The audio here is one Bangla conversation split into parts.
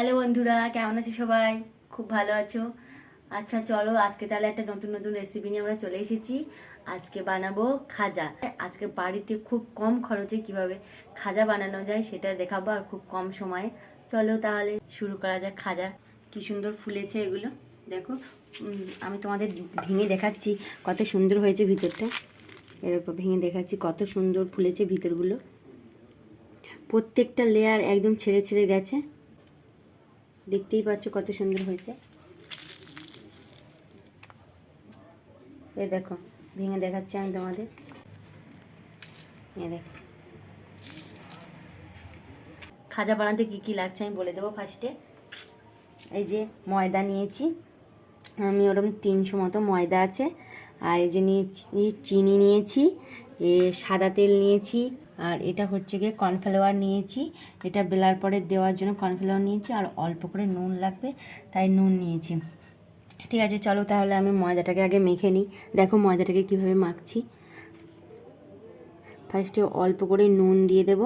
হ্যালো বন্ধুরা, কেমন আছো সবাই? খুব ভালো আছো? আচ্ছা চলো আজকে তাহলে একটা নতুন নতুন রেসিপি নিয়ে আমরা চলে এসেছি। আজকে বানাবো খাজা। আজকে বাড়িতে খুব কম খরচে কীভাবে খাজা বানানো যায় সেটা দেখাবো আর খুব কম সময়ে। চলো তাহলে শুরু করা যাক খাজা। কি সুন্দর ফুলেছে এগুলো। দেখো আমি তোমাদের ভেঙে দেখাচ্ছি কত সুন্দর হয়েছে ভিতরটা। এরকম ভেঙে দেখাচ্ছি কত সুন্দর ফুলেছে ভিতরগুলো। প্রত্যেকটা লেয়ার একদম ছেড়ে ছেড়ে গেছে। দেখতেই পাচ্ছ কত সুন্দর হয়েছে। এই দেখো, ভেঙে দেখাচ্ছি আমি তোমাদের। এ দেখো। খাজা বানাতে কি কি লাগছে আমি বলে দেবো ফার্স্টে এই যে ময়দা নিয়েছি, আমি ওরকম তিনশো মতো ময়দা আছে। আর এই যে নিয়েছি চিনি নিয়েছি, এ সাদা তেল নিয়েছি আর এটা হচ্ছে গিয়ে কর্নফ্লাওয়ার নিয়েছি। এটা বেলার পরে দেওয়ার জন্য কর্নফ্লাওয়ার নিয়েছি আর অল্প করে নুন লাগবে, তাই নুন নিয়েছি। ঠিক আছে, চলো তাহলে আমি ময়দাটাকে আগে মেখে নিই। দেখো ময়দাটাকে কীভাবে মাখছি। ফার্স্টে অল্প করে নুন দিয়ে দেব।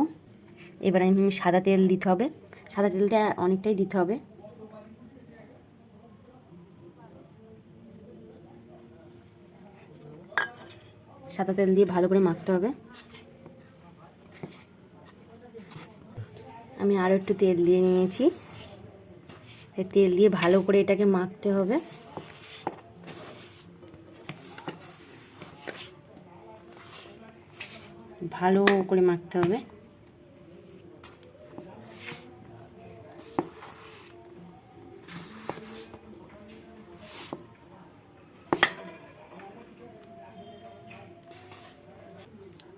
এবার আমি সাদা তেল দিতে হবে। সাদা তেলটা অনেকটাই দিতে হবে। সাদা তেল দিয়ে ভালো করে মাখতে হবে। আমি আরও একটু তেল দিয়ে নিয়েছি। তেল দিয়ে ভালো করে এটাকে মাখতে হবে। ভালো করে মাখতে হবে।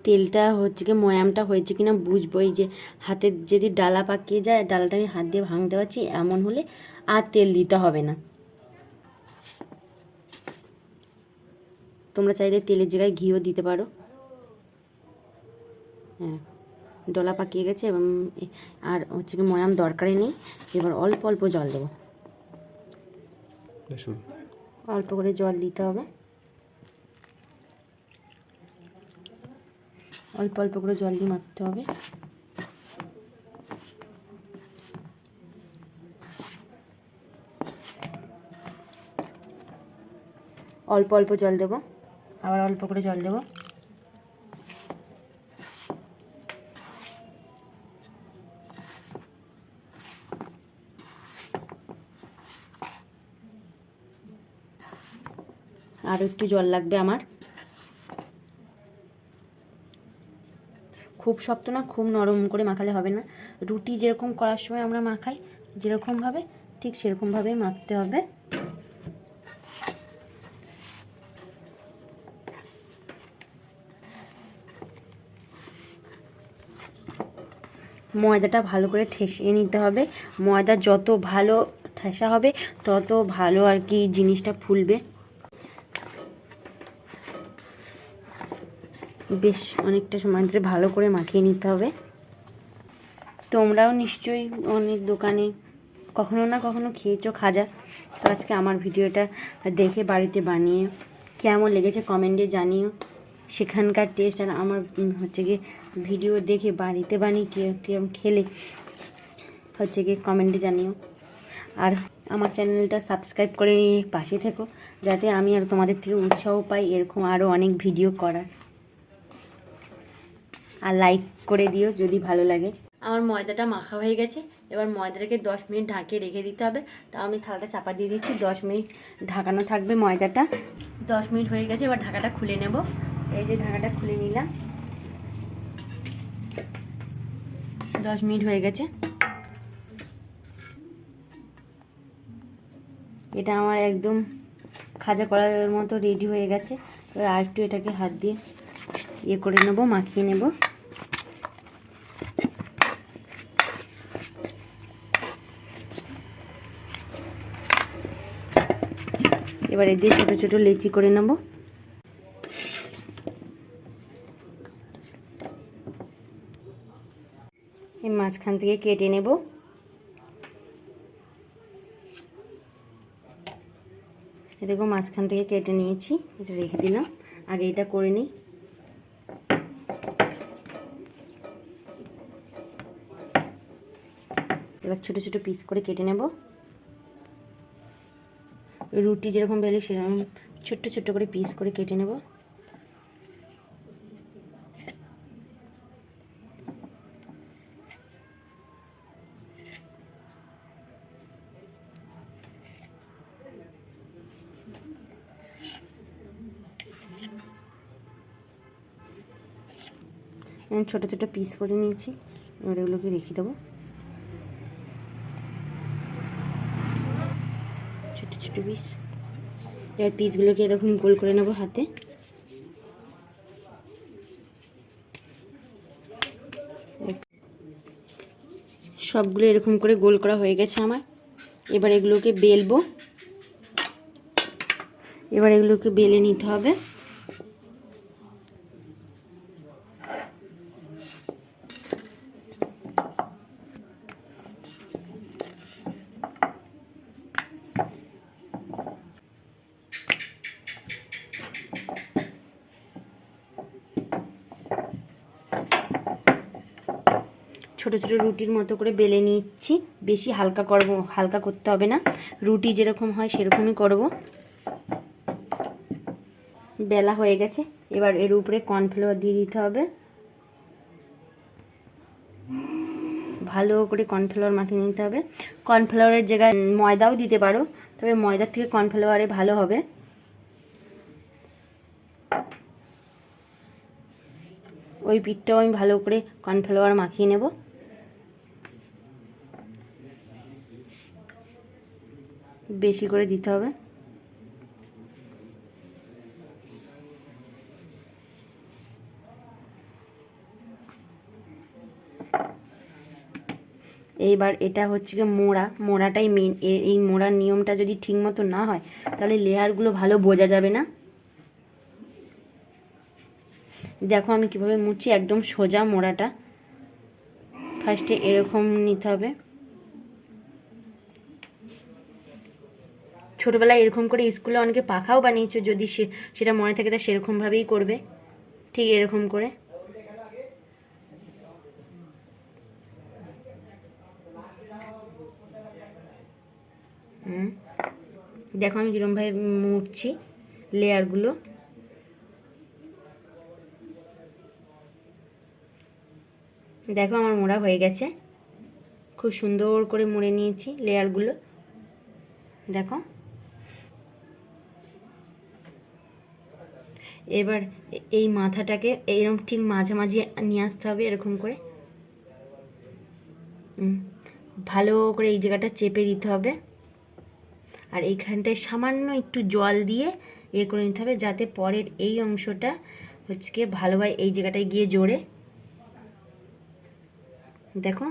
তেলটা হচ্ছে কি ময়ামটা হয়েছে কিনা বুঝব। এই যে হাতের যদি ডালা পাকিয়ে যায় ডালাটা আমি হাত দিয়ে ভাঙতে পারছি এমন হলে আর তেল দিতে হবে না। তোমরা চাইলে তেলের জায়গায় ঘিও দিতে পারো। হ্যাঁ ডলা পাকিয়ে গেছে এবং আর হচ্ছে কি ময়াম দরকারই নেই। এবার অল্প অল্প জল দেবো। অল্প করে জল দিতে হবে। অল্প অল্প করে জল দিয়ে মাখতে হবে। অল্প অল্প জল দেব, আবার অল্প করে জল দেব। আর একটু জল লাগবে আমার। খুব শক্ত না, খুব নরম করে মাখালে হবে না। রুটি যেরকম করার সময় আমরা মাখাই, যেরকমভাবে ঠিক সেরকমভাবেই মাখতে হবে। ময়দাটা ভালো করে ঠেসিয়ে নিতে হবে। ময়দা যত ভালো ঠেসা হবে, তত ভালো আর কি জিনিসটা ফুলবে। বেশ অনেকটা সময় ধরে ভালো করে মাখিয়ে নিতে হবে। তোমরাও নিশ্চয়ই অনেক দোকানে কখনো না কখনো খেয়েছো খাজা। তো আজকে আমার ভিডিওটা দেখে বাড়িতে বানিয়ে কেমন লেগেছে কমেন্টে জানিও। সেখানকার টেস্ট আর আমার হচ্ছে গিয়ে ভিডিও দেখে বাড়িতে বানিয়ে কেরম খেলে হচ্ছে গিয়ে কমেন্টে জানিও। আর আমার চ্যানেলটা সাবস্ক্রাইব করে নিয়ে পাশে থেকো, যাতে আমি আর তোমাদের থেকে উৎসাহ পাই, এরকম আরও অনেক ভিডিও করার। আর লাইক করে দিও যদি ভালো লাগে। আমার ময়দাটা মাখা হয়ে গেছে। এবার ময়দাটাকে দশ মিনিট ঢাকিয়ে রেখে দিতে হবে। তা আমি থালাটা চাপা দিয়ে দিচ্ছি। দশ মিনিট ঢাকানো থাকবে ময়দাটা। দশ মিনিট হয়ে গেছে। এবার ঢাকাটা খুলে নেব। এই যে ঢাকাটা খুলে নিলাম। দশ মিনিট হয়ে গেছে। এটা আমার একদম খাজা করার মতো রেডি হয়ে গেছে। এবার আর একটু এটাকে হাত দিয়ে ইয়ে করে নেব, মাখিয়ে নেব। এবার এদিকে ছোটো ছোটো লেচি করে নেব। এই মাঝখান থেকে কেটে নেব। দেখো মাঝখান থেকে কেটে নিয়েছি, এটা রেখে দিলাম। আগে এটা করে নিই। এবার ছোটো ছোটো পিস করে কেটে নেব। রুটি যেরকম বেলে সেরকম ছোট্ট ছোট্ট করে পিস করে কেটে নেব। ছোটো ছোটো পিস করে নিয়েছি, এবার এগুলোকে রেখে দেবো। ছোটো পিস এবার পিসগুলোকে এরকম গোল করে নেব হাতে। সবগুলো এরকম করে গোল করা হয়ে গেছে আমার। এবার এগুলোকে বেলবো। এবার এগুলোকে বেলে নিতে হবে। ছোট ছোট রুটির মতো করে বেলে নিচ্ছি। বেশি হালকা করব, হালকা করতে হবে না। রুটি যেরকম হয় সেরকমই করব। বেলা হয়ে গেছে। এবার এর উপরে কর্নফ্লাওয়ার দিয়ে দিতে হবে। ভালো করে কর্নফ্লাওয়ার মাখিয়ে নিতে হবে। কর্নফ্লাওয়ারের জায়গায় ময়দাও দিতে পারো, তবে ময়দার থেকে কর্নফ্লাওয়ারে ভালো হবে। ওই পিঠটাও আমি ভালো করে কর্নফ্লাওয়ার মাখিয়ে নেব। বেশি করে দিতে হবে। এইবার এটা হচ্ছে গিয়ে মোড়া। মোড়াটাই মেন এই মোড়ার নিয়মটা যদি ঠিক মতো না হয়, তাহলে লেয়ারগুলো ভালো বোঝা যাবে না। দেখো আমি কীভাবে মুছি, একদম সোজা মোড়াটা। ফার্স্টে এরকম নিতে হবে। ছোটোবেলায় এরকম করে স্কুলে অনেকে পাখাও বানিয়েছো, যদি সে, সেটা মনে থাকে তা সেরকমভাবেই করবে। ঠিক এরকম করে। দেখো আমি কীরকমভাবে মুড়ছি লেয়ারগুলো। দেখো আমার মোড়া হয়ে গেছে। খুব সুন্দর করে মুড়ে নিয়েছি লেয়ারগুলো। দেখো। এবার এই মাথাটাকে এইরকম ঠিক মাঝামাঝি নিয়ে আসতে হবে এরকম করে। ভালো করে এই জায়গাটা চেপে দিতে হবে। আর এইখানটায় সামান্য একটু জল দিয়ে এ করে নিতে হবে যাতে পরের এই অংশটা হচ্ছে গিয়ে ভালোভাবে এই জায়গাটায় গিয়ে জোরে। দেখো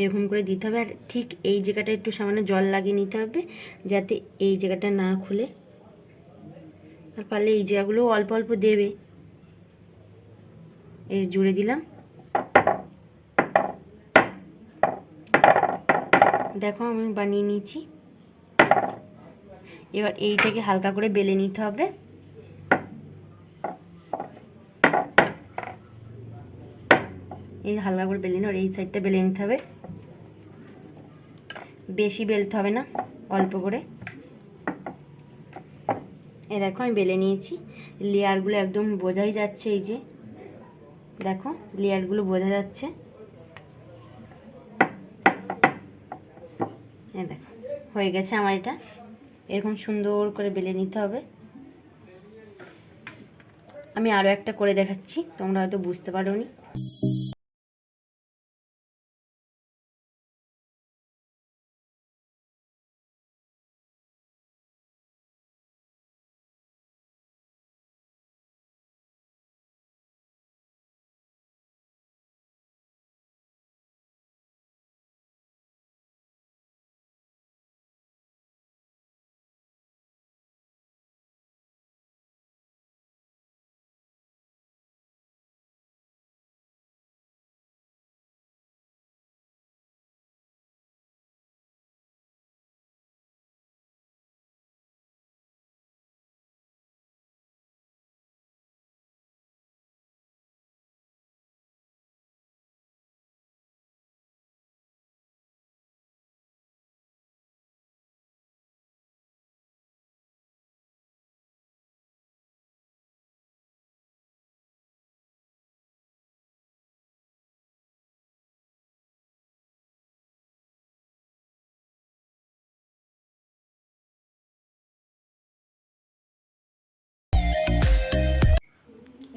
এরকম করে দিতে হবে। আর ঠিক এই জায়গাটা একটু সামান্য জল লাগিয়ে নিতে হবে যাতে এই জায়গাটা না খুলে। আর পারলে এই জায়গাগুলো অল্প অল্প দেবে। এই জুড়ে দিলাম। দেখো আমি বানিয়ে নিয়েছি। এবার এইটাকে হালকা করে বেলে নিতে হবে। এই হালকা করে বেলে নিয়ে এই সাইডটা বেলে নিতে হবে। বেশি বেলতে হবে না, অল্প করে। এ দেখো, আমি বেলে নিয়েছি। লেয়ারগুলো একদম বোঝাই যাচ্ছে এই যে। দেখো, লেয়ারগুলো বোঝা যাচ্ছে। দেখো, হয়ে গেছে আমার এটা। এরকম সুন্দর করে বেলে নিতে হবে। আমি আরও একটা করে দেখাচ্ছি, তোমরা হয়তো বুঝতে পারো নি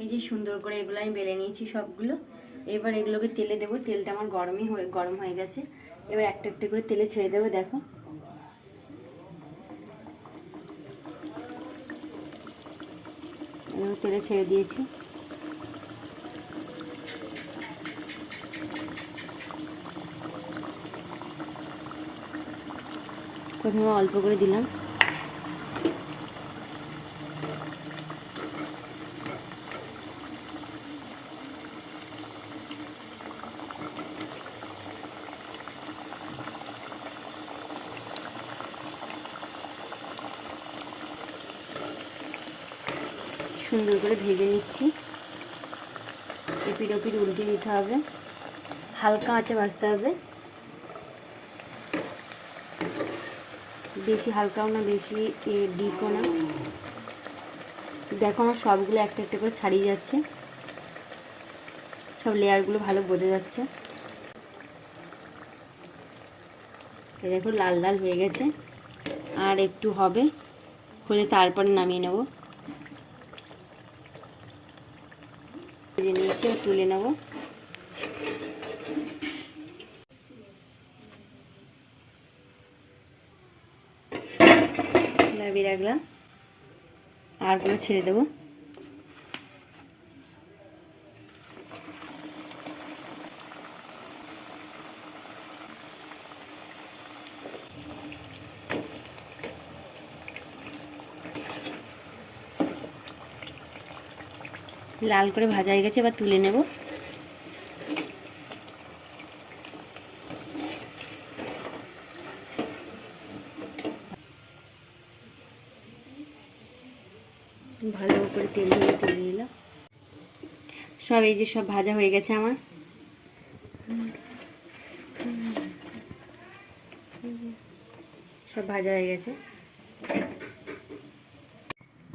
এই যে সুন্দর করে এগুলো আমি বেলে নিয়েছি সবগুলো। এবার এগুলোকে তেলে দেবো। তেলটা আমার গরমই হয়ে, গরম হয়ে গেছে। এবার একটা একটা করে তেলে ছেড়ে দেবো, দেখো। তেলে ছেড়ে দিয়েছি। প্রথমে অল্প করে দিলাম। সুন্দর করে ভেজে নিচ্ছি। এপিট ওপিট উল্টে দিতে হবে। হালকা আঁচে ভাজতে হবে। বেশি হালকাও না, বেশি ডিপও না। দেখো আমার সবগুলো একটা একটা করে ছাড়িয়ে যাচ্ছে। সব লেয়ারগুলো ভালো বোঝা যাচ্ছে। দেখো লাল লাল হয়ে গেছে। আর একটু হবে। হলে তারপরে নামিয়ে নেব। ভেজে নিয়েছি তুলে নেব। নামিয়ে রাখলাম আরগুলো ছেড়ে দেবো? লাল করে ভাজা হয়ে গেছে, এবার তুলে নেব। ভালো করে তেল দিয়ে তুলে নিলাম। সব এই যে সব ভাজা হয়ে গেছে আমার। সব ভাজা হয়ে গেছে।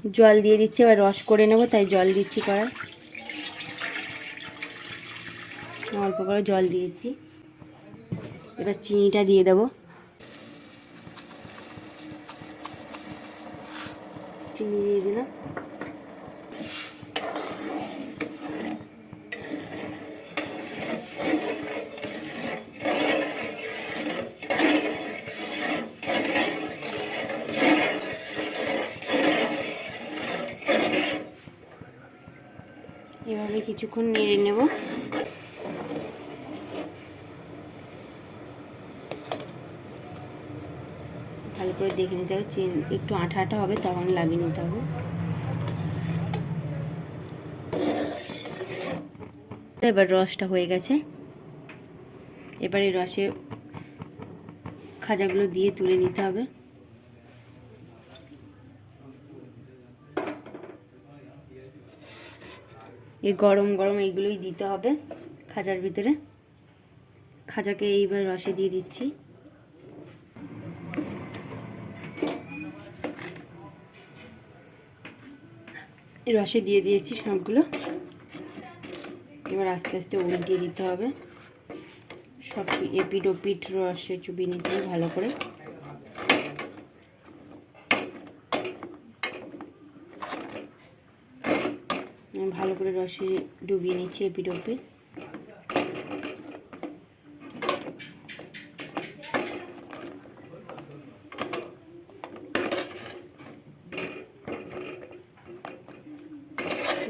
জল দিয়ে দিচ্ছি, এবার রস করে নেব, তাই জল দিচ্ছি করা অল্প করে জল দিয়েছি। এবার চিনিটা দিয়ে দেব। চিনি দিয়ে দিলাম। কিছুক্ষণ নেড়ে নেব। ভালো করে দেখে নিতে হবে, চেন একটু আঠা আঠা হবে, তখন লাগিয়ে নিতে হবে। এবার রসটা হয়ে গেছে। এবার এই রসে খাজাগুলো দিয়ে তুলে নিতে হবে। এই গরম গরম এইগুলোই দিতে হবে খাজার ভিতরে। খাজাকে এইবার রসে দিয়ে দিচ্ছি। রসে দিয়ে দিয়েছি সবগুলো। এবার আস্তে আস্তে উল্টিয়ে দিতে হবে। সব এপিট ওপিট রসে চুবিয়ে নিতে ভালো করে ভালো করে রসে ডুবিয়ে নিচ্ছি এপিট ওপিট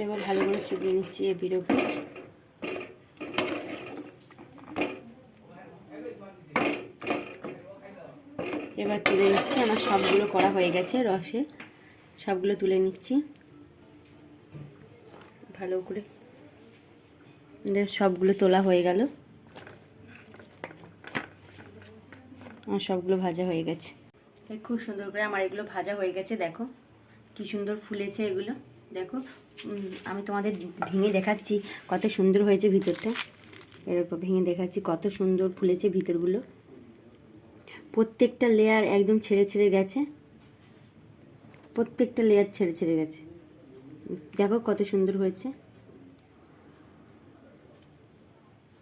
এবার ভালো করে চুবিয়ে নিচ্ছি এপিট ওপিট এবার তুলে নিচ্ছি, আমার সবগুলো করা হয়ে গেছে রসে। সবগুলো তুলে নিচ্ছি। ভালো করে। সবগুলো তোলা হয়ে গেল। সবগুলো ভাজা হয়ে গেছে। খুব সুন্দর করে আমার এগুলো ভাজা হয়ে গেছে, দেখো। কি সুন্দর ফুলেছে এগুলো। দেখো আমি তোমাদের ভেঙে দেখাচ্ছি কত সুন্দর হয়েছে ভিতরটা। এরকম ভেঙে দেখাচ্ছি কত সুন্দর ফুলেছে ভিতরগুলো। প্রত্যেকটা লেয়ার একদম ছেড়ে ছেড়ে গেছে। প্রত্যেকটা লেয়ার ছেড়ে ছেড়ে গেছে। দেখো কত সুন্দর হয়েছে।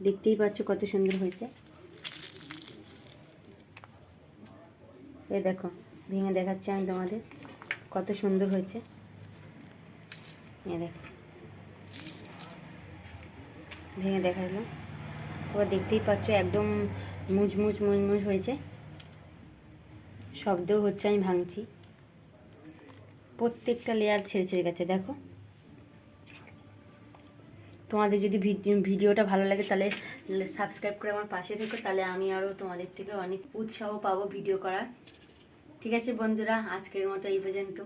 দেখতেই পাচ্ছ কত সুন্দর হয়েছে। এ দেখো, ভেঙে দেখাচ্ছি আমি তোমাদের কত সুন্দর হয়েছে। এ দেখো, ভেঙে দেখালাম তোমরা দেখতেই পাচ্ছ একদম মুচমুচ মুচমুচ হয়েছে। শব্দও হচ্ছে আমি ভাঙছি। প্রত্যেকটা লেয়ার ছেড়ে ছেড়ে গেছে, দেখো। তোমাদের যদি ভিডি- ভিডিওটা ভালো লাগে তাহলে সাবস্ক্রাইব করে আমার পাশে থেকো, তাহলে আমি আরও তোমাদের থেকে অনেক উৎসাহ পাবো ভিডিও করার। ঠিক আছে বন্ধুরা, আজকের মতো এই পর্যন্ত।